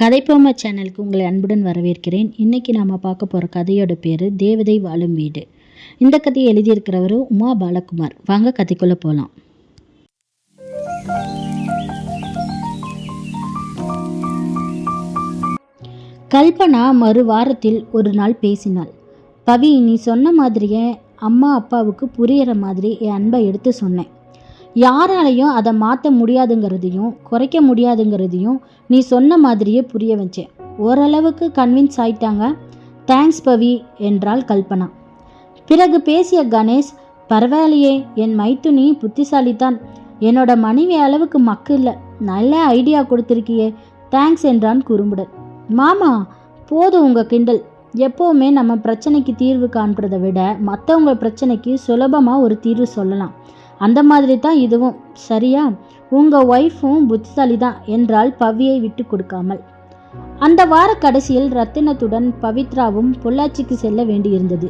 கதைப்போமா சேனலுக்கு உங்களை அன்புடன் வரவேற்கிறேன். இன்னைக்கு நாம் பார்க்க போகிற கதையோட பேர் தேவதை வாழும் வீடு. இந்த கதையை எழுதியிருக்கிறவர் உமா பாலகுமார். வாங்க கதைக்குள்ளே போகலாம் கல்பனா மறு வாரத்தில் ஒரு நாள் பேசினாள். பவி நீ சொன்ன மாதிரியே அம்மா அப்பாவுக்கு புரியிற மாதிரி என் அன்பை எடுத்து சொன்னேன். யாராலையும் அதை மாற்ற முடியாதுங்கிறதையும் குறைக்க முடியாதுங்கிறதையும் நீ சொன்ன மாதிரியே புரிய வச்சேன் ஓரளவுக்கு கன்வின்ஸ் ஆயிட்டாங்க. தேங்க்ஸ் பவி என்றாள் கல்பனா. பிறகு பேசிய கணேஷ் பரவாயில்லையே என் மைத்துனி புத்திசாலித்தான் என்னோட மனைவி அளவுக்கு மக்கு இல்லை. நல்ல ஐடியா கொடுத்துருக்கியே. தேங்க்ஸ் என்றான் குறும்புடன். மாமா போதும் உங்கள் கிண்டல். எப்போவுமே நம்ம பிரச்சனைக்கு தீர்வு காண்றதை விட மற்றவங்க பிரச்சனைக்கு சுலபமாக ஒரு தீர்வு சொல்லலாம். அந்த மாதிரி தான் இதுவும். சரியா? உங்கள் ஒய்ஃபும் புத்திசாலி தான் என்றால் பவியை விட்டு கொடுக்காமல். அந்த வார கடைசியில் ரத்தினத்துடன் பவித்ராவும் பொள்ளாச்சிக்கு செல்ல வேண்டியிருந்தது.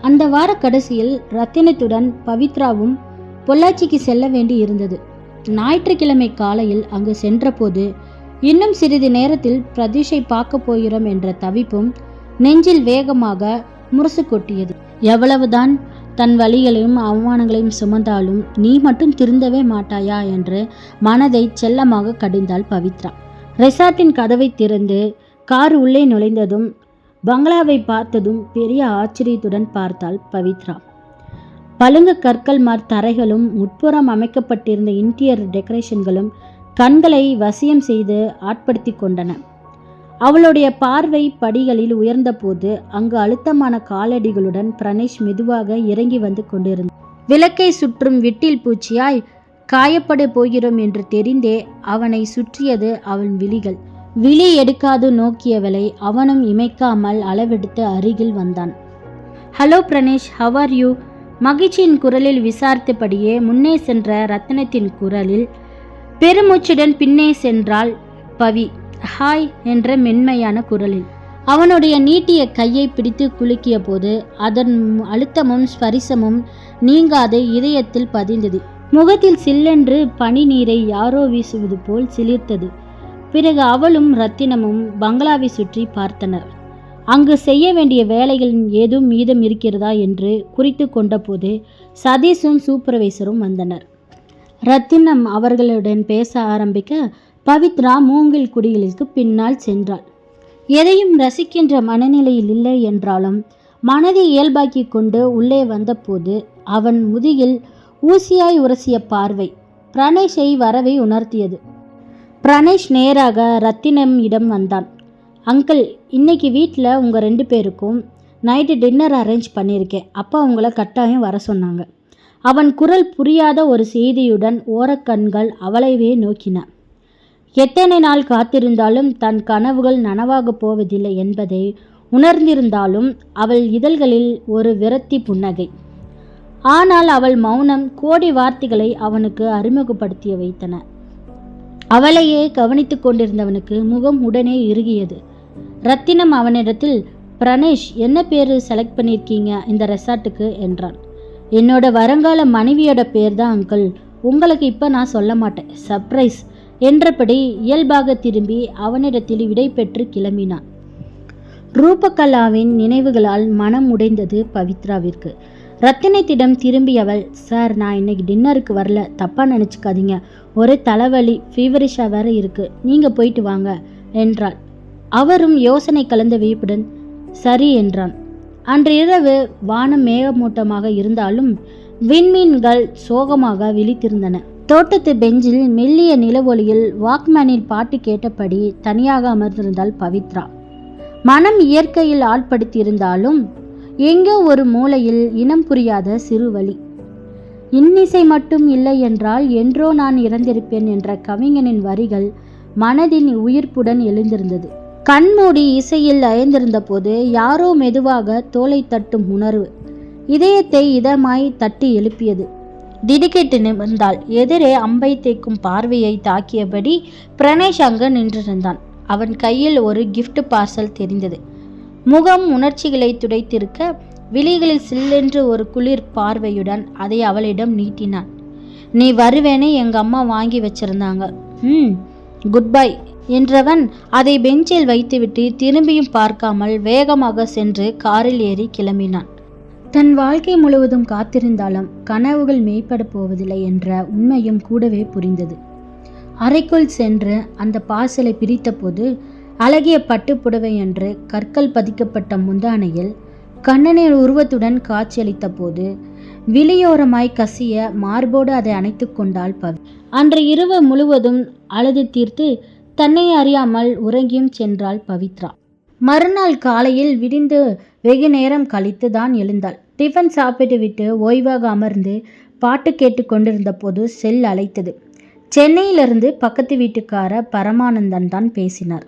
அந்த வார கடைசியில் ரத்தினத்துடன் பவித்ராவும் பொள்ளாச்சிக்கு செல்ல வேண்டி இருந்தது ஞாயிற்றுக்கிழமை காலையில் அங்கு சென்றபோது இன்னும் சிறிது நேரத்தில் பிரதீஷை பார்க்க போகிறோம் என்ற தவிப்பும் நெஞ்சில் வேகமாக முரசு கொட்டியது. எவ்வளவுதான்? தன் வழிகளையும் அவமானங்களையும் சுமந்தாலும் நீ மட்டும் திருந்தவே மாட்டாயா என்று மனதை செல்லமாக கடிந்தாள் பவித்ரா. ரெசார்ட்டின் கதவை திறந்து கார் உள்ளே நுழைந்ததும் பங்களாவை பார்த்ததும் பெரிய ஆச்சரியத்துடன் பார்த்தாள் பவித்ரா. பழுங்கு கற்கள் மார் தரைகளும் உட்புறம் அமைக்கப்பட்டிருந்த இன்டீரியர் டெக்கரேஷன்களும் கண்களை வசியம் செய்து ஆட்படுத்தி கொண்டன. அவளுடைய பார்வை படிகளில் உயர்ந்தபோது அங்கு அழுத்தமான காலடிகளுடன் பிரணேஷ் மெதுவாக இறங்கி வந்து கொண்டிருந்தார் விளக்கை சுற்றும் விட்டில் பூச்சியாய் காயப்பட போகிறோம் என்று தெரிந்தே அவனை சுற்றியது அவன் விழிகள். விழி எடுக்காது நோக்கியவளை அவனும் இமைக்காமல் அளவெடுத்து அருகில் வந்தான். Hello Pranesh how are you மகிழ்ச்சியின் குரலில் விசாரித்தபடியே முன்னே சென்ற ரத்னத்தின் குரலில் பெருமூச்சுடன் பின்னே சென்றாள் பவி. ஹாய் என்ற மென்மையான குரலில். அவனுடைய நீட்டிய கையை பிடித்து குலுக்கிய போது அதன் அழுத்தமும் ஸ்பரிசமும் நீங்காது இதயத்தில் பதிந்தது. முகத்தில் சில்லென்று பனி நீரை யாரோ வீசுவது போல் சிலிர்த்தது. பிறகு அவளும் ரத்தினமும் பங்களாவை சுற்றி பார்த்தனர். அங்கு செய்ய வேண்டிய வேலைகள் ஏதும் மீதம் இருக்கிறதா என்று குறித்து கொண்டபோது சதீஷும் சூப்பர்வைசரும் வந்தனர். ரத்தினம் அவர்களுடன் பேச ஆரம்பிக்க பவித்ரா மூங்கில் குடிகளுக்கு பின்னால் சென்றாள். எதையும் ரசிக்கின்ற மனநிலையில் இல்லை என்றாலும் மனதை இயல்பாக்கி கொண்டு உள்ளே வந்தபோது அவன் முதுகில் ஊசியாய் உரசிய பார்வை பிரணேஷை வரவை உணர்த்தியது. பிரணேஷ் நேராக ரத்தினம் இடம் வந்தான். அங்கிள் இன்னைக்கு வீட்டில் உங்கள் ரெண்டு பேருக்கும் நைட்டு டின்னர் அரேஞ்ச் பண்ணியிருக்கேன் அப்பா உங்களை கட்டாயம் வர சொன்னாங்க. அவன் குரல் புரியாத ஒரு செய்தியுடன் ஓரக்கண்கள் அவளைவே நோக்கின. எத்தனை நாள் காத்திருந்தாலும் தன் கனவுகள் நனவாகப் போவதில்லை என்பதை உணர்ந்திருந்தாலும் அவள் இதழ்களில் ஒரு விரக்தி புன்னகை. ஆனால் அவள் மௌனம் கோடி வார்த்தைகளை அவனுக்கு அறிமுகப்படுத்திய வைத்தன. அவளையே கவனித்து கொண்டிருந்தவனுக்கு முகம் உடனே இறுகியது. ரத்தினம் அவனிடத்தில் பிரணேஷ் என்ன பேர் செலக்ட் பண்ணியிருக்கீங்க இந்த ரெசார்ட்டுக்கு? என்றான். என்னோட வருங்கால மனைவியோட பேர் தான் அங்கிள் உங்களுக்கு இப்போ நான் சொல்ல மாட்டேன். சர்ப்ரைஸ் என்றபடி இயல்பாக திரும்பி அவனிடத்தில் விடை பெற்று கிளம்பினான். ரூபகலாவின் நினைவுகளால் மனம் உடைந்தது பவித்ராவிற்கு. ரத்தினத்திடம் திரும்பியவள் சார் நான் இன்னைக்கு டின்னருக்கு வரல. தப்பாக நினச்சிக்காதீங்க. ஒரு தலைவலி ஃபீவரிஷாக வேற இருக்குது நீங்கள் போயிட்டு வாங்க என்றாள். அவரும் யோசனை கலந்த வியப்புடன் சரி என்றான். அன்று இரவு வானம் மேகமூட்டமாக இருந்தாலும் விண்மீன்கள் சோகமாக விழித்திருந்தன. தோட்டத்து பெஞ்சில் மெல்லிய நிலவொளியில் வாக்மேனில் பாட்டு கேட்டபடி தனியாக அமர்ந்திருந்தாள் பவித்ரா. மனம் இயற்கையில் ஆட்படுத்தியிருந்தாலும் எங்கோ ஒரு மூலையில் இனம் புரியாத சிறுவழி இன்னிசை மட்டும் இல்லை என்றால் என்றோ நான் இறந்திருப்பேன் என்ற கவிஞனின் வரிகள் மனதின் உயிர்ப்புடன் எழுந்திருந்தது. கண்மூடி இசையில் அயர்ந்திருந்த போது யாரோ மெதுவாக தோலை தட்டும் உணர்வு. இதயத்தை இதமாய் தட்டி எழுப்பியது. திடுக்கிட்டு நிமிர்ந்தாள். எதிரே அம்பை தேய்க்கும் பார்வையை தாக்கியபடி பிரணேஷ் அங்கு நின்றிருந்தான். அவன் கையில் ஒரு கிஃப்ட் பார்சல் தெரிந்தது. முகம் உணர்ச்சிகளை துடைத்திருக்க விழிகளில் சில்லென்று ஒரு குளிர் பார்வையுடன் அதை அவளிடம் நீட்டினான். நீ வருவேனே எங்க அம்மா வாங்கி வச்சிருந்தாங்க. ம் குட் பை என்றவன் அதை பெஞ்சில் வைத்துவிட்டு திரும்பியும் பார்க்காமல் வேகமாக சென்று காரில் ஏறி கிளம்பினான். தன் வாழ்க்கை முழுவதும் காத்திருந்தாலும் கனவுகள் மேம்பட போவதில்லை என்ற உண்மையும் கூடவே புரிந்தது. அறைக்குள் சென்று அந்த பாசலை பிரித்தபோது அழகிய பட்டுப்புடவை என்று கற்கள் பதிக்கப்பட்ட முந்தானையில் கண்ணனின் உருவத்துடன் காட்சியளித்த போது விழியோரமாய் கசிய மார்போடு அதை அணைத்து கொண்டாள் பவி. அன்று இரவு முழுவதும் அழுது தீர்த்து தன்னை அறியாமல் உறங்கியும் சென்றாள் பவித்ரா. மறுநாள் காலையில் விடிந்து வெகு நேரம் கழித்து தான் எழுந்தாள். டிஃபன் சாப்பிட்டு விட்டு ஓய்வாக அமர்ந்து பாட்டு கேட்டு கொண்டிருந்த போது செல் அழைத்தது சென்னையிலிருந்து பக்கத்து வீட்டுக்கார பரமானந்தன் தான் பேசினார்.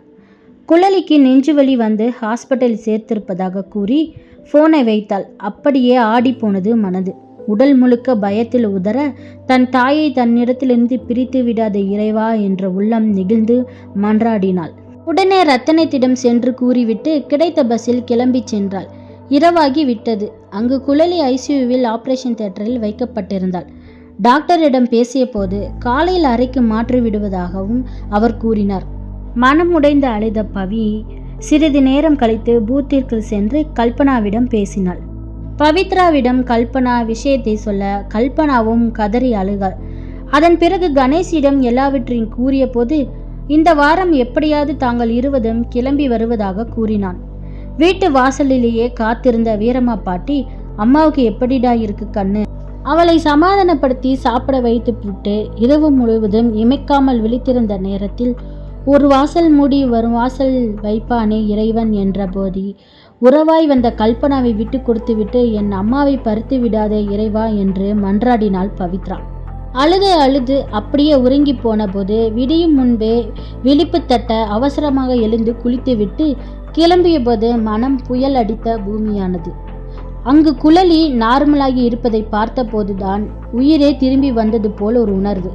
குழலிக்கு நெஞ்சுவலி வந்து ஹாஸ்பிட்டல் சேர்த்திருப்பதாக கூறி ஃபோனை வைத்தாள். அப்படியே ஆடி போனது மனது. உடல் முழுக்க பயத்தில் உதற தன் தாயை தன்னிடத்திலிருந்து பிரித்து விடாத இறைவா என்ற உள்ளம் நெகிழ்ந்து மன்றாடினாள். உடனே ரத்தனத்திடம் சென்று கூறிவிட்டு கிடைத்த பஸ்ஸில் கிளம்பிச் சென்றாள். இரவாகி விட்டது. அங்கு குழலி ஐசியூவில் ஆபரேஷன் தியேட்டரில் வைக்கப்பட்டிருந்தாள். டாக்டரிடம் பேசிய போது காலையில் அறைக்கு மாற்றி விடுவதாகவும் அவர் கூறினார். மனம் உடைந்து அழுத பவி சிறிது நேரம் கழித்து பூத்திற்கு சென்று கல்பனாவிடம் பேசினாள். பவித்ராவிடம் கல்பனா விஷயத்தை சொல்ல கல்பனாவும் கதறி அழுகாள் அதன் பிறகு கணேஷிடம் எல்லாவற்றையும் கூறிய போது இந்த வாரம் எப்படியாவது தாங்கள் இருவதும் கிளம்பி வருவதாக கூறினான். வீட்டு வாசலிலேயே காத்திருந்த வீரம்மா பாட்டி அம்மாவுக்கு எப்படிடா இருக்கு கண்ணு? அவளை சமாதானப்படுத்தி சாப்பிட வைத்து விட்டு இரவு முழுவதும் இமைக்காமல் விழித்திருந்த நேரத்தில் ஒரு வாசல் மூடி வரும் வாசல் வைப்பானே இறைவன் என்ற போதி உறவாய் வந்த கல்பனாவை விட்டு கொடுத்துவிட்டு என் அம்மாவை பறித்து விடாதே இறைவா என்று மன்றாடினாள் பவித்ரா. அழுது அழுது அப்படியே உறங்கி போனபோது விடியும் முன்பே விழிப்பு தட்ட அவசரமாக எழுந்து குளித்துவிட்டு கிளம்பிய போது மனம் புயல் அடித்த பூமியானது. அங்கு குழலி நார்மலாகி இருப்பதை பார்த்தபோதுதான் உயிரே திரும்பி வந்தது போல் ஒரு உணர்வு.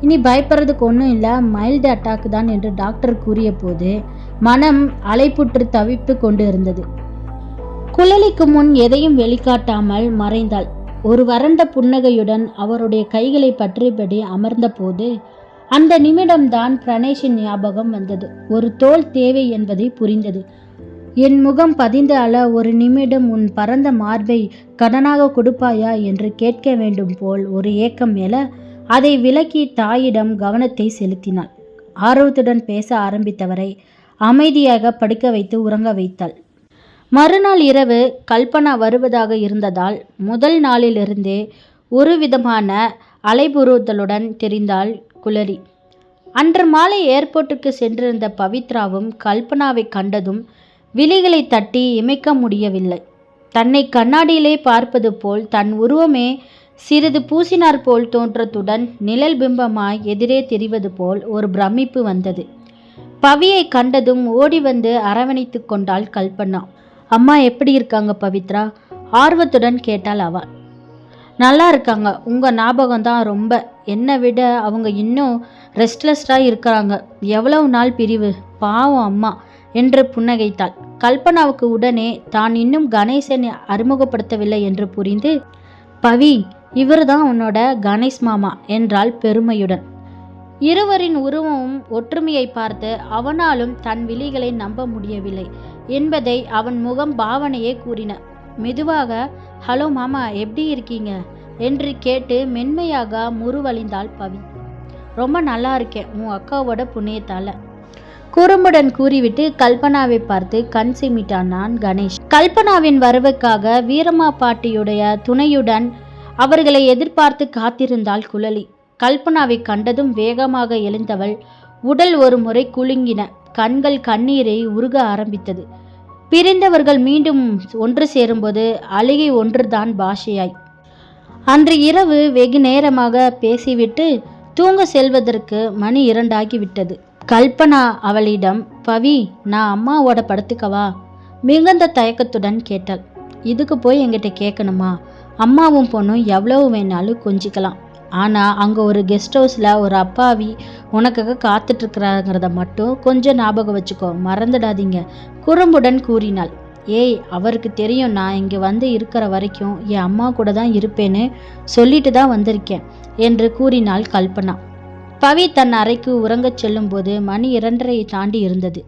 இனி பயப்படுறதுக்கு ஒன்றும் இல்லை மைல்டு அட்டாக் தான் என்று டாக்டர் கூறிய போது மனம் அலைப்புற்று தவிப்பு கொண்டு இருந்தது குழலிக்கு முன் எதையும் வெளிக்காட்டாமல் மறைந்தாள். ஒரு வறண்ட புன்னகையுடன் அவருடைய கைகளை பற்றியபடி அமர்ந்தபோது அந்த நிமிடம்தான் பிரணேஷின் ஞாபகம் வந்தது. ஒரு தோல் தேவை என்பதை புரிந்தது. என் முகம் பதிந்து அள ஒரு நிமிடம் உன் பரந்த மார்பை கடனாக கொடுப்பாயா? என்று கேட்க வேண்டும் போல் ஒரு ஏக்கம் மேல அதை விலக்கி தாயிடம் கவனத்தை செலுத்தினாள். ஆர்வத்துடன் பேச ஆரம்பித்தவரை அமைதியாக படுக்க வைத்து உறங்க வைத்தாள். மறுநாள் இரவு கல்பனா வருவதாக இருந்ததால் முதல் நாளிலிருந்தே ஒரு விதமான அலைபுறுத்தலுடன் தெரிந்தாள் குளரி அன்று மாலை ஏர்போர்ட்டுக்கு சென்றிருந்த பவித்ராவும் கல்பனாவை கண்டதும் விழிகளை தட்டி இமைக்க முடியவில்லை. தன்னை கண்ணாடியிலே பார்ப்பது போல் தன் உருவமே சிறிது பூசினார் போல் தோற்றத்துடன் நிழல் பிம்பமாய் எதிரே தெரிவது போல் ஒரு பிரமிப்பு வந்தது. பவியை கண்டதும் ஓடி வந்து அரவணைத்து கொண்டாள் கல்பனா. அம்மா எப்படி இருக்காங்க பவித்ரா? ஆர்வத்துடன் கேட்டாள் அவ. நல்லா இருக்காங்க. உங்கள் ஞாபகம் தான் ரொம்ப. என்னை விட அவங்க இன்னும் ரெஸ்ட்லெஸ்டாக இருக்கிறாங்க. எவ்வளவு நாள் பிரிவு? பாவம் அம்மா என்று புன்னகைத்தாள். கல்பனாவுக்கு உடனே தான் இன்னும் கணேசனை அறிமுகப்படுத்தவில்லை என்று புரிந்து பவி இவர் தான் உன்னோட கணேஷ் மாமா என்றாள் பெருமையுடன். இருவரின் உருவமும் ஒற்றுமையை பார்த்து அவனாலும் தன் விழிகளை நம்ப முடியவில்லை. என்பதை அவன் முகம் பாவனையே கூறின. மெதுவாக ஹலோ மாமா எப்படி இருக்கீங்க? என்று கேட்டு மென்மையாக முருவழிந்தாள் பவி. ரொம்ப நல்லா இருக்கேன் உன் அக்காவோட புண்ணியத்தால. குறும்புடன் கூறிவிட்டு கல்பனாவை பார்த்து கண் சிமிட்டான் நான் கணேஷ். கல்பனாவின் வரவுக்காக வீரம்மா பாட்டியுடைய துணையுடன் அவர்களை எதிர்பார்த்து காத்திருந்தாள் குழலி. கல்பனாவை கண்டதும் வேகமாக எழுந்தவள் உடல் ஒரு முறை குலுங்கின. கண்கள் கண்ணீரை உருக ஆரம்பித்தது. பிரிந்தவர்கள் மீண்டும் ஒன்று சேரும்போது அழுகை ஒன்றுதான் பாஷையாய். அன்று இரவு வெகு நேரமாக பேசிவிட்டு தூங்க செல்வதற்கு மணி இரண்டாகிவிட்டது. கல்பனா அவளிடம் பவி நான் அம்மாவோட படுத்துக்கவா? மிகுந்த தயக்கத்துடன் கேட்டாள். இதுக்கு போய் எங்கிட்ட கேட்கணுமா? அம்மாவும் பொண்ணும் எவ்வளவு வேணாலும் கொஞ்சிக்கலாம். ஆனால் அங்கே ஒரு கெஸ்ட் ஹவுஸில் ஒரு அப்பாவி உனக்காக காத்துட்ருக்குறாங்கிறத மட்டும் கொஞ்சம் ஞாபகம் வச்சுக்கோ. மறந்துடாதீங்க. குறும்புடன் கூறினாள். ஏய் அவருக்கு தெரியும். நான் இங்கே வந்து இருக்கிற வரைக்கும் என் அம்மா கூட தான் இருப்பேன்னு சொல்லிட்டு தான் வந்திருக்கேன் என்று கூறினாள் கல்பனா. பவி தன் அறைக்கு உறங்கச் செல்லும்போது மணி இரண்டரை தாண்டி இருந்தது.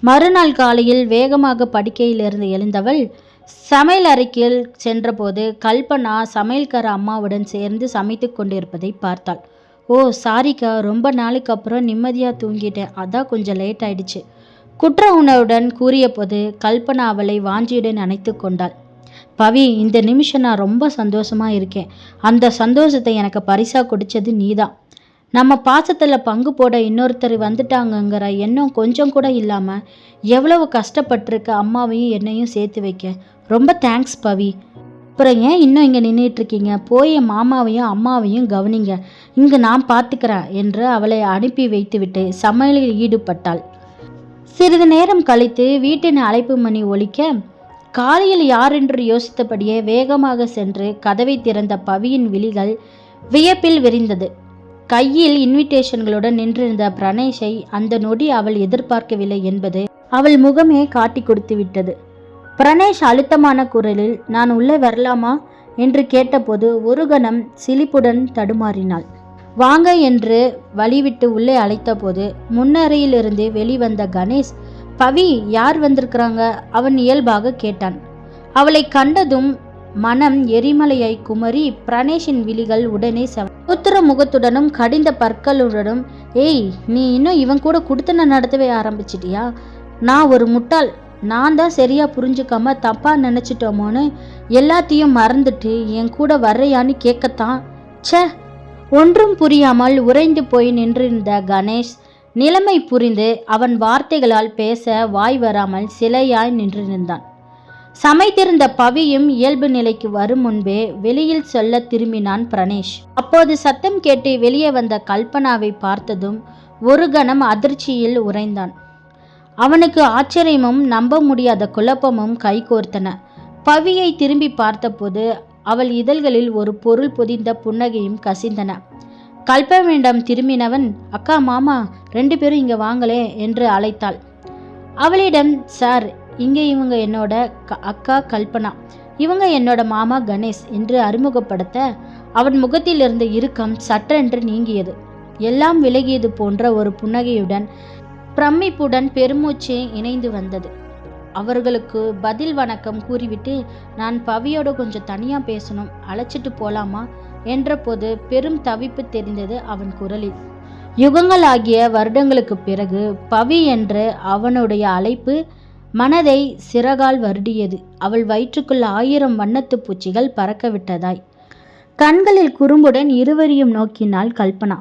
மறுநாள் காலையில் வேகமாக படுக்கையிலிருந்து எழுந்தவள் சமையல் அறைக்கில் சென்றபோது கல்பனா சமையல்கார அம்மாவுடன் சேர்ந்து சமைத்து கொண்டிருப்பதை பார்த்தாள். ஓ சாரிக்கா ரொம்ப நாளைக்கு அப்புறம் நிம்மதியாக தூங்கிட்டேன். அதான் கொஞ்சம் லேட் ஆயிடுச்சு. குற்ற உணவுடன் கூறியபோது கல்பனா அவளை வாஞ்சியுடன் அணைத்து கொண்டாள். பவி இந்த நிமிஷம் நான் ரொம்ப சந்தோஷமாக இருக்கேன். அந்த சந்தோஷத்தை எனக்கு பரிசாக கொடுத்தது நீதான். நம்ம பாசத்தில் பங்கு போட இன்னொருத்தர் வந்துட்டாங்கங்கிற எண்ணம் கொஞ்சம் கூட இல்லாமல் எவ்வளவு கஷ்டப்பட்டிருக்க அம்மாவையும் என்னையும் சேர்த்து வைக்க. ரொம்ப தேங்க்ஸ் பவி. அப்புறம் ஏன் இன்னும் இங்கே நின்றுட்டுருக்கீங்க போய் என் மாமாவையும் அம்மாவையும் கவனிங்க. இங்கு நான் பார்த்துக்கிறேன் என்று அவளை அனுப்பி வைத்துவிட்டு சமையலில் ஈடுபட்டாள். சிறிது நேரம் கழித்து வீட்டின் அழைப்பு மணி ஒலிக்க காலையில் யாரென்று யோசித்தபடியே வேகமாக சென்று கதவை திறந்த பவியின் விழிகள் வியப்பில் விரிந்தது. கையில் இன்விடேஷன்களுடன் நின்றிருந்த பிரணேஷை அந்த நொடி அவள் எதிர்பார்க்கவில்லை என்பது அவள் முகமே காட்டி கொடுத்து விட்டது பிரணேஷ் அழுத்தமான குரலில் நான் உள்ளே வரலாமா? என்று கேட்டபோது ஒரு கணம் சிலிப்புடன் தடுமாறினாள். வாங்க என்று வழிவிட்டு உள்ளே அழைத்தபோது முன்னறையிலிருந்து வெளிவந்த கணேஷ் பவி யார் வந்திருக்கிறாங்க? அவன் இயல்பாக கேட்டான். அவளை கண்டதும் மனம் எரிமலையை குமரி பிரணேஷின் விழிகள் உடனே செவ உத்திர முகத்துடனும் கடிந்த பற்களுடனும் ஏய் நீ இன்னும் இவன் கூட குடுத்தன நடத்தவே ஆரம்பிச்சிட்டியா? நான் ஒரு முட்டாள் நான் தான் சரியா புரிஞ்சுக்காம தப்பாக நினச்சிட்டோமோன்னு எல்லாத்தையும் மறந்துட்டு என் கூட வர்றையான்னு கேட்கத்தான் ச்சே ஒன்றும் புரியாமல் உறைந்து போய் நின்றிருந்த கணேஷ் நிலைமை புரிந்து அவன் வார்த்தைகளால் பேச வாய் வராமல் சிலையாய் நின்றிருந்தான். சமைத்திருந்த பவியும் இயல்பு நிலைக்கு வரும் முன்பே வெளியில் சொல்ல திரும்பினான் பிரணேஷ் அப்போது சத்தம் கேட்டு வெளியே வந்த கல்பனாவை பார்த்ததும் ஒரு கணம் அதிர்ச்சியில் உறைந்தான். அவனுக்கு ஆச்சரியமும் நம்ப முடியாத குழப்பமும் கைகோர்த்தன பவியை திரும்பி பார்த்தபோது அவள் இதழ்களில் ஒரு பொருள் பொதிந்த புன்னகையும் கசிந்தன. கல்பவேண்டம் திரும்பினவன் அக்கா மாமா ரெண்டு பேரும் இங்கே வாங்களே என்று அழைத்தாள். அவளிடம் சார் இங்கே இவங்க என்னோட க- அக்கா கல்பனா. இவங்க என்னோட மாமா கணேஷ் என்று அறிமுகப்படுத்த அவன் முகத்தில் இருந்த இறுக்கம் சட்டென்று நீங்கியது. எல்லாம் விலகியது போன்ற ஒரு புன்னகையுடன் பிரமிப்புடன் பெருமூச்சு இணைந்து வந்தது. அவர்களுக்கு பதில் வணக்கம் கூறிவிட்டு நான் பவியோட கொஞ்சம் தனியா பேசணும் அழைச்சிட்டு போலாமா? என்றபோது பெரும் தவிப்பு தெரிந்தது அவன் குரலில். யுகங்களாகிய வருடங்களுக்கு பிறகு பவி என்ற அவனுடைய அழைப்பு மனதை சிறகால் வருடியது. அவள் வயிற்றுக்குள் ஆயிரம் வண்ணத்துப் பூச்சிகள் பறக்க விட்டதாய் கண்களில் குறும்புடன் இருவரையும் நோக்கினாள் கல்பனா.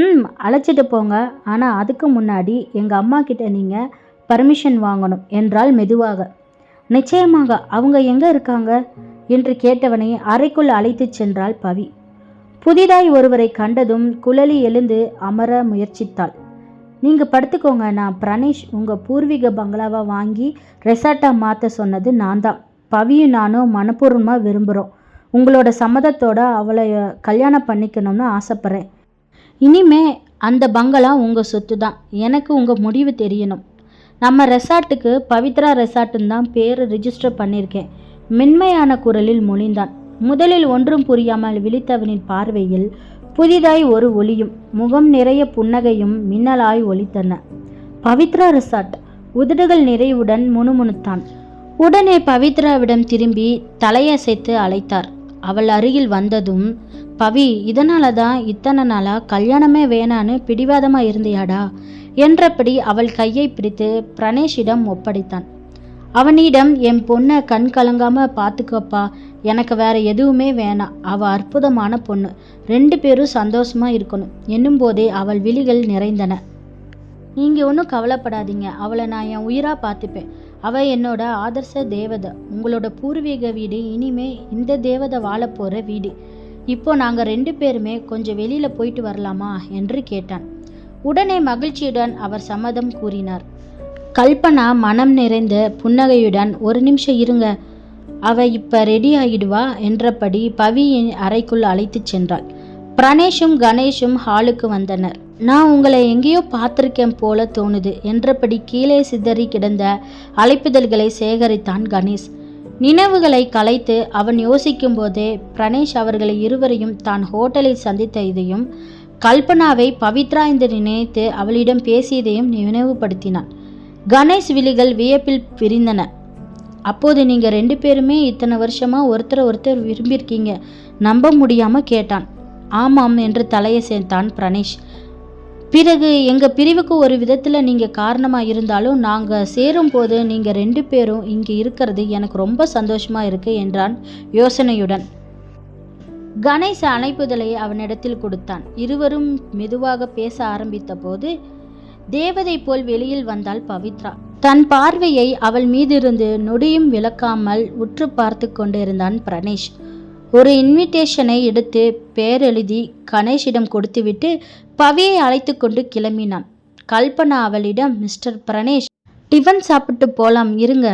ம் அழைச்சிட்டு போங்க. ஆனால் அதுக்கு முன்னாடி எங்கள் அம்மா கிட்ட நீங்கள் பர்மிஷன் வாங்கணும் என்றால் மெதுவாக. நிச்சயமாக அவங்க எங்கே இருக்காங்க? என்று கேட்டவனை அறைக்குள் அழைத்து சென்றாள் பவி. புதிதாய் ஒருவரை கண்டதும் குழலி எழுந்து அமர முயற்சித்தாள். நீங்கள் படுத்துக்கோங்க நான் பிரணேஷ் உங்கள் பூர்வீக பங்களாவை வாங்கி ரெசார்ட்டாக மாற்ற சொன்னது நான் தான் பவியும் நானும் மனப்பூர்வமாக விரும்புகிறோம் உங்களோட சம்மதத்தோட அவளை கல்யாணம் பண்ணிக்கணும்னு ஆசைப்பட்றேன். இனிமே அந்த பங்களா உங்கள் சொத்து தான் எனக்கு உங்கள் முடிவு தெரியணும். நம்ம ரெசார்ட்டுக்கு பவித்ரா ரெசார்ட்டுன்னு தான் பேர் ரிஜிஸ்டர் பண்ணியிருக்கேன் மென்மையான குரலில் மொழிந்தான். முதலில் ஒன்றும் புரியாமல் விழித்தவனின் பார்வையில் புதிதாய் ஒரு ஒளியும் முகம் நிறைய புன்னகையும் மின்னலாய் ஒலித்தன. பவித்ரா ரெசார்ட் உதடுகள் நிறைவுடன் முணுமுணுத்தான். உடனே பவித்ராவிடம் திரும்பி தலையசைத்து அழைத்தார். அவள் அருகில் வந்ததும் பவி இதனால தான் இத்தனை நாளாக கல்யாணமே வேணான்னு பிடிவாதமாக இருந்தியாடா? என்றபடி அவள் கையை பிடித்து பிரணேஷிடம் ஒப்படைத்தான். அவனிடம் என் பொண்ணை கண் கலங்காம பார்த்துக்கப்பா எனக்கு வேற எதுவுமே வேணாம் அவள் அற்புதமான பொண்ணு. ரெண்டு பேரும் சந்தோஷமா இருக்கணும். என்னும் போதே அவள் விழிகள் நிறைந்தன. நீங்கள் ஒன்றும் கவலைப்படாதீங்க. அவளை நான் என் உயிராக பார்த்துப்பேன். அவள் என்னோட ஆதர்ச தேவதை. உங்களோட பூர்வீக வீடு இனிமே இந்த தேவதை வாழப்போகிற வீடு. இப்போ நாங்கள் ரெண்டு பேருமே கொஞ்சம் வெளியில் போயிட்டு வரலாமா என்று கேட்டான். உடனே மகிழ்ச்சியுடன் அவர் சம்மதம் கூறினார். கல்பனா மனம் நிறைந்த புன்னகையுடன் ஒரு நிமிஷம் இருங்க அவ இப்ப ரெடி ஆகிடுவா என்றபடி பவியின் அறைக்குள் அழைத்துச் சென்றாள். பிரணேஷும் கணேஷும் ஹாலுக்கு வந்தனர். நான் உங்களை எங்கேயோ பார்த்துருக்கேன் போல தோணுது என்றபடி கீழே சிதறி கிடந்த அழைப்புதல்களை சேகரித்தான் கணேஷ். நினைவுகளை கலைத்து அவன் யோசிக்கும் போதே பிரணேஷ் அவர்களை இருவரையும் தான் ஹோட்டலில் சந்தித்த இதையும் கல்பனாவை பவித்ரா என்று நினைத்து அவளிடம் பேசியதையும் நினைவுபடுத்தினான் கணேஷ் விழிகள் வியப்பில் பிரிந்தன அப்போது நீங்கள் ரெண்டு பேருமே இத்தனை வருஷமாக ஒருத்தரை ஒருத்தர் விரும்பியிருக்கீங்க. நம்ப முடியாமல் கேட்டான். ஆமாம் என்று தலையை சேர்த்தான் பிரணேஷ். பிறகு எங்கள் பிரிவுக்கு ஒரு விதத்தில் நீங்கள் காரணமாக இருந்தாலும் நாங்கள் சேரும்போது நீங்கள் ரெண்டு பேரும் இங்கே இருக்கிறது எனக்கு ரொம்ப சந்தோஷமாக இருக்குது என்றான் யோசனையுடன். கணேஷ் அணைப்புதலை அவனிடத்தில் கொடுத்தான். இருவரும் மெதுவாக பேச ஆரம்பித்த போது தேவதை போல் வெளியில் வந்தாள் பவித்ரா. தன் பார்வையை அவள் மீதிருந்து நொடியும் விளக்காமல் உற்று பார்த்து கொண்டிருந்தான் பிரணேஷ் ஒரு இன்விடேஷனை எடுத்து பேர் எழுதி கணேஷிடம் கொடுத்துவிட்டு பவியை அழைத்து கொண்டு கிளம்பினான். கல்பனா அவளிடம் மிஸ்டர் பிரணேஷ் டிஃபன் சாப்பிட்டு போலாம் இருங்க.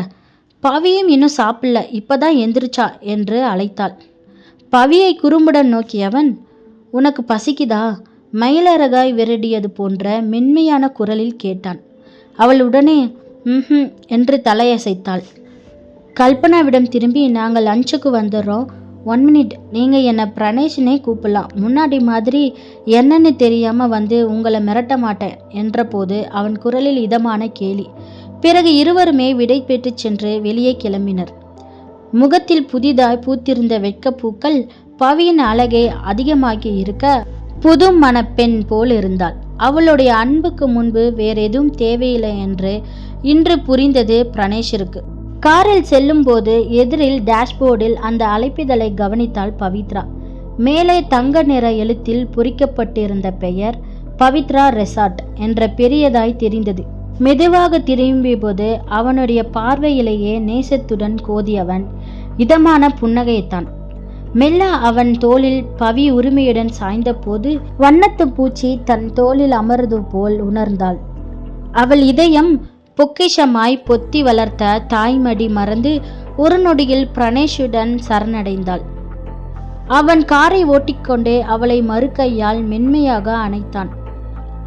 பவியும் இன்னும் சாப்பிடல இப்பதான் எந்திரிச்சா என்று அழைத்தாள். பவியை குறும்புடன் நோக்கியவன் உனக்கு பசிக்குதா? மயிலரகாய் விரடியது போன்ற மென்மையான குரலில் கேட்டான். அவள் உடனே ம் என்று தலையசைத்தாள். கல்பனாவிடம் திரும்பி நாங்கள் லஞ்சுக்கு வந்துடுறோம் ஒன் மினிட் நீங்கள் என்னை பிரணேஷனே கூப்பிடலாம். முன்னாடி மாதிரி என்னன்னு தெரியாமல் வந்து உங்களை மிரட்ட மாட்டேன் என்றபோது அவன் குரலில் இதமான கேலி. பிறகு இருவருமே விடை பெற்று சென்று வெளியே கிளம்பினர். முகத்தில் புதிதாய் பூத்திருந்த வெட்கப்பூக்கள் பவியின் அழகை அதிகமாக்கி இருக்க புது மணப்பெண் போல் இருந்தாள். அவளுடைய அன்புக்கு முன்பு வேற எதுவும் தேவையில்லை என்று இன்று புரிந்தது பிரணேஷிற்கு. காரில் செல்லும்போது எதிரில் டேஷ்போர்டில் அந்த அழைப்பிதழை கவனித்தாள் பவித்ரா. மேலே தங்க நிற எழுத்தில் பொறிக்கப்பட்டிருந்த பெயர் பவித்ரா ரெசார்ட் என்ற பெரியதாய் தெரிந்தது. மெதுவாக திரும்பிய போது அவனுடைய பார்வையிலேயே நேசத்துடன் கோதியவன் இதமான புன்னகையைத்தான். மெல்ல அவன் தோளில் பவி உரிமையுடன் சாய்ந்தபோது வண்ணத்து பூச்சி தன் தோளில் அமர்வது போல் உணர்ந்தாள். அவள் இதயம் பொக்கிஷமாய் பொத்தி வளர்த்த தாய்மடி மறந்து ஒரு நொடியில் பிரணேஷுடன் சரணடைந்தாள். அவன் காரை ஓட்டிக்கொண்டே அவளை மறுகையால் மென்மையாக அணைத்தான்.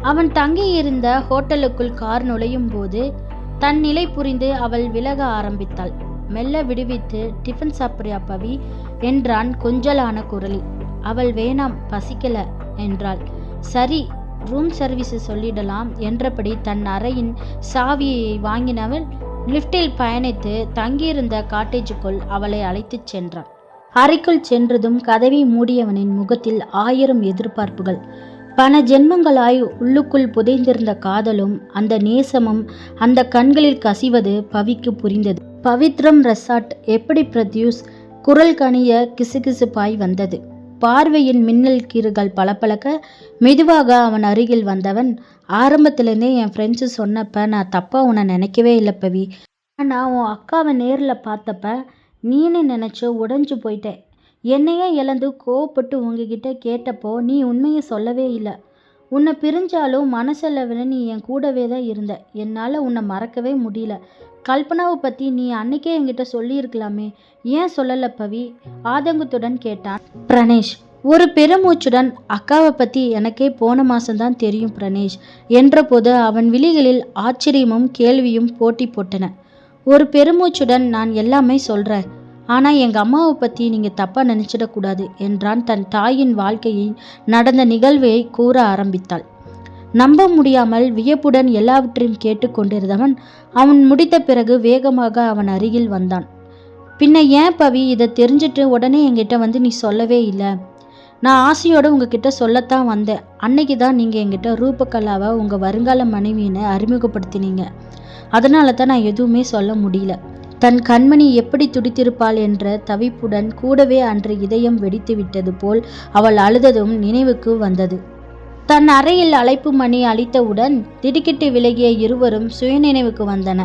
அவன் தங்கியிருந்த ஹோட்டலுக்குள் கார் நுழையும் போது தன் நிலை புரிந்து அவள் விலக ஆரம்பித்தாள். மெல்ல விடுவித்து டிஃபன் சாப்பிட்றியா பவி? என்றான் கொஞ்சலான குரலில். அவள் வேணாம் பசிக்கல என்றாள். சரி ரூம் சர்வீஸை சொல்லிடலாம் என்றபடி தன் அறையின் சாவியை வாங்கினவள் லிஃப்டில் பயணித்து தங்கியிருந்த காட்டேஜுக்குள் அவளை அழைத்துச் சென்றான். அறைக்குள் சென்றதும் கதவை மூடியவனின் முகத்தில் ஆயிரம் எதிர்பார்ப்புகள். பல ஜென்மங்களாய் உள்ளுக்குள் புதைந்திருந்த காதலும் அந்த நேசமும் அந்த கண்களில் கசிவது பவிக்கு புரிந்தது. பவித்ரம் ரெசார்ட் எப்படி பிரத்யூஸ்? குரல் கனிய கிசுகிசுப்பாய் வந்தது. பார்வையின் மின்னல் கீறுகள் பளபளக்க மெதுவாக அவன் அருகில் வந்தவன் ஆரம்பத்திலேருந்தே என் ஃப்ரெண்ட்ஸு சொன்னப்ப நான் தப்பாக உன்னை நினைக்கவே இல்லை பவி. ஆனால் உன் அக்காவை நேரில் பார்த்தப்ப நீனு நினச்சோ உடஞ்சு போயிட்டேன் என்னையே இழந்து கோவப்பட்டு உங்ககிட்ட கேட்டப்போ நீ உண்மையை சொல்லவே இல்லை. உன்னை பிரிஞ்சாலும் மனசளவில் நீ என் கூடவே தான் இருந்த. என்னால் உன்னை மறக்கவே முடியல. கல்பனாவை பற்றி நீ அன்னைக்கே என்கிட்ட சொல்லியிருக்கலாமே. ஏன் சொல்லலை பவி? ஆதங்கத்துடன் கேட்டான். பிரணேஷ் ஒரு பெருமூச்சுடன் அக்காவை பற்றி எனக்கே போன மாதம்தான் தெரியும் பிரணேஷ் என்றபோது அவன் விழிகளில் ஆச்சரியமும் கேள்வியும் போட்டி போட்டன. ஒரு பெருமூச்சுடன் நான் எல்லாமே சொல்கிறேன் ஆனால் எங்கள் அம்மாவை பற்றி நீங்கள் தப்பாக நினச்சிடக்கூடாது என்றான் தன் தாயின் வாழ்க்கையில் நடந்த நிகழ்வை கூற ஆரம்பித்தாள். நம்ப முடியாமல் வியப்புடன் எல்லாவற்றையும் கேட்டுக்கொண்டிருந்தவன் அவன் முடித்த பிறகு வேகமாக அவன் அருகில் வந்தான். பின்ன ஏன் பவி? இதை தெரிஞ்சிட்டு உடனே என்கிட்ட வந்து நீ சொல்லவே இல்லை. நான் ஆசையோடு உங்ககிட்ட சொல்லத்தான் வந்தேன். அன்னைக்கு தான் நீங்கள் என்கிட்ட ரூபகலாவை உங்கள் வருங்கால மனைவியினை அறிமுகப்படுத்தினீங்க. அதனால தான் நான் எதுவுமே சொல்ல முடியல. தன் கண்மணி எப்படி துடித்திருப்பாள் என்ற தவிப்புடன் கூடவே அன்று இதயம் வெடித்து விட்டது போல் அவள் அழுததும் நினைவுக்கு வந்தது. தன் அறையில் அழைப்பு மணி அளித்தவுடன் திடுக்கிட்டு விலகிய இருவரும் சுயநினைவுக்கு வந்தன.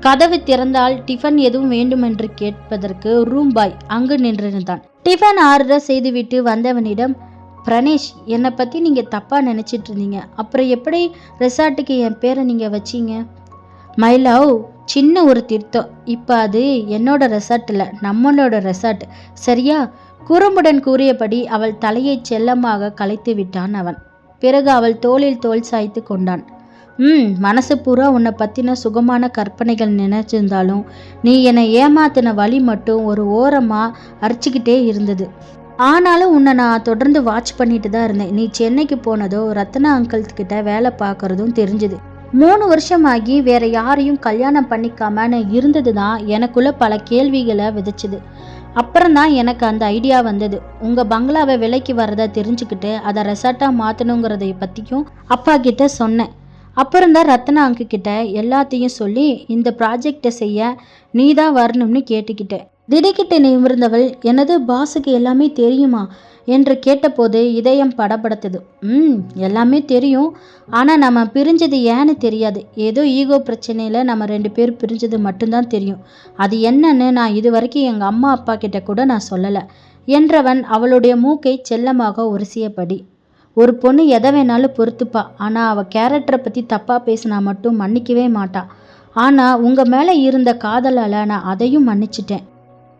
கதவு திறந்தால் டிஃபன் எதுவும் வேண்டுமென்று கேட்பதற்கு ரூம் பாய் அங்கு நின்றிருந்தான். டிஃபன் ஆர்டர் செய்துவிட்டு வந்தவனிடம் பிரணேஷ் என்னை பற்றி நீங்கள் தப்பாக நினச்சிட்டு இருந்தீங்க. அப்புறம் எப்படி ரெசார்ட்டுக்கு என் பேரை நீங்கள் வச்சீங்க? மைலாவ் சின்ன ஒரு திருத்தம். இப்போ அது என்னோட ரெசார்ட் இல்லை நம்மளோட ரெசார்ட். சரியா? குறும்புடன் கூறியபடி அவள் தலையை செல்லமாக கலைத்து விட்டான் அவன். பிறகு அவள் தோளில் தோல் சாய்த்து கொண்டான். ம் மனசு பூரா உன்னை பற்றின சுகமான கற்பனைகள் நினைச்சிருந்தாலும் நீ என்னை ஏமாத்தின வழி மட்டும் ஒரு ஓரமாக அரைச்சிக்கிட்டே இருந்தது. ஆனாலும் உன்னை நான் தொடர்ந்து வாட்ச் பண்ணிட்டு தான் இருந்தேன். நீ சென்னைக்கு போனதோ ரத்னா அங்கிள் கிட்ட வேலை பார்க்கறதும் தெரிஞ்சுது. மூணு வருஷமாகி வேற யாரையும் கல்யாணம் பண்ணிக்காம இருந்தது தான் எனக்குள்ள பல கேள்விகளை விதைச்சுது. அப்புறம் தான் எனக்கு அந்த ஐடியா வந்தது. உங்கள் பங்களாவை விலைக்கு வரதை தெரிஞ்சுக்கிட்டு அதை ரெசார்ட்டாக மாற்றணுங்கிறதை பற்றியும் அப்பா கிட்ட சொன்னேன். அப்புறம்தான் ரத்னா அங்கு கிட்ட எல்லாத்தையும் சொல்லி இந்த ப்ராஜெக்டை செய்ய நீ தான் வரணும்னு கேட்டுக்கிட்டேன். திடுக்கிட்டு நிமிர்ந்தவள் எனது பாஸுக்கு எல்லாமே தெரியுமா? என்று கேட்டபோது இதயம் படப்படுத்துது ம் எல்லாமே தெரியும். ஆனால் நம்ம பிரிஞ்சது ஏன்னு தெரியாது. ஏதோ ஈகோ பிரச்சனையில் நம்ம ரெண்டு பேர் பிரிஞ்சது மட்டும்தான் தெரியும். அது என்னன்னு நான் இது வரைக்கும் எங்கள் அம்மா அப்பா கிட்ட கூட நான் சொல்லலை என்றவன் அவளுடைய மூக்கை செல்லமாக உரசியபடி. ஒரு பொண்ணு எதை வேணாலும் பொறுத்துப்பா. ஆனால் அவள் கேரக்டரை பற்றி தப்பாக பேசினா மட்டும் மன்னிக்கவே மாட்டா. ஆனால் உங்கள் மேலே இருந்த காதலால் நான் அதையும் மன்னிச்சிட்டேன்.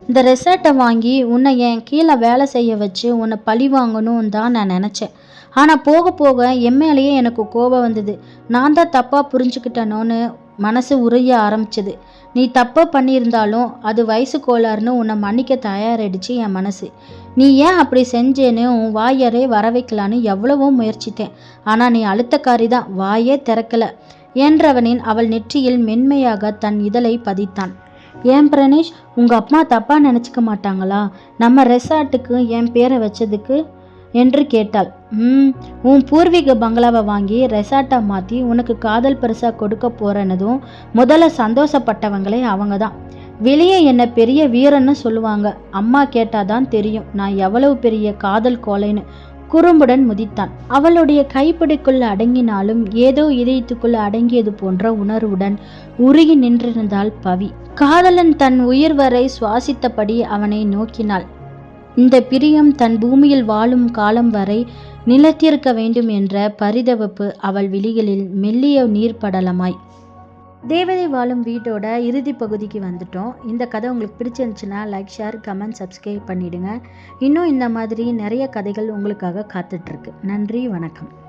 இந்த ரெசார்ட்டை வாங்கி உன்னை என் கீழே வேலை செய்ய வச்சு உன்னை பழி வாங்கணும் தான் நான் நினச்சேன். ஆனால் போக போக என் மேலேயே எனக்கு கோபம் வந்தது. நான் தான் தப்பாக புரிஞ்சுக்கிட்டனோன்னு மனசு உரைய ஆரம்பிச்சது. நீ தப்பாக பண்ணியிருந்தாலும் அது வயசு கோளாறுன்னு உன்னை மன்னிக்க தயாராகிடுச்சு என் மனசு. நீ ஏன் அப்படி செஞ்சேன்னு உன் வாயரே வர வைக்கலான்னு எவ்வளவோ முயற்சித்தேன். ஆனால் நீ அழுத்தக்காரி தான் வாயே திறக்கல. என்றவனின் அவள் நெற்றியில் மென்மையாக தன் இதழை பதித்தான். ஏன் பிரணேஷ் உங்கள் அப்பா தப்பாக நினச்சிக்க மாட்டாங்களா? நம்ம ரெசார்ட்டுக்கு என் பேரை வச்சதுக்கு? என்று கேட்டாள். ம் உன் பூர்வீக பங்களாவை வாங்கி ரெசார்ட்டாக மாற்றி உனக்கு காதல் பரிசாக கொடுக்க போகிறனதும் முதல்ல சந்தோஷப்பட்டவங்களே அவங்க தான். வெளியே என்ன பெரிய வீரன்னு சொல்லுவாங்க. அம்மா கேட்டாதான் தெரியும். நான் எவ்வளவு பெரிய காதல் கோலைன்னு குறும்புடன் முதித்தான். அவளுடைய கைப்பிடிக்குள்ள அடங்கினாலும் ஏதோ இதயத்துக்குள்ள அடங்கியது போன்ற உணர்வுடன் உருகி நின்றிருந்தாள் பவி. காதலன் தன் உயிர் வரை சுவாசித்தபடி அவனை நோக்கினாள். இந்த பிரியம் தன் பூமியில் வாழும் காலம் வரை நிலத்திருக்க வேண்டும் என்ற பரிதவப்பு அவள் விழிகளில் மெல்லிய நீர்ப்படலமாய் தேவதை வாழும் வீட்டோட இறுதி பகுதிக்கு வந்துட்டோம். இந்த கதை உங்களுக்கு பிடிச்சிருந்துச்சுன்னா லைக் ஷேர் கமெண்ட் சப்ஸ்கிரைப் பண்ணிவிடுங்க இன்னும் இந்த மாதிரி நிறைய கதைகள் உங்களுக்காக காத்துட்ருக்கு. நன்றி வணக்கம்.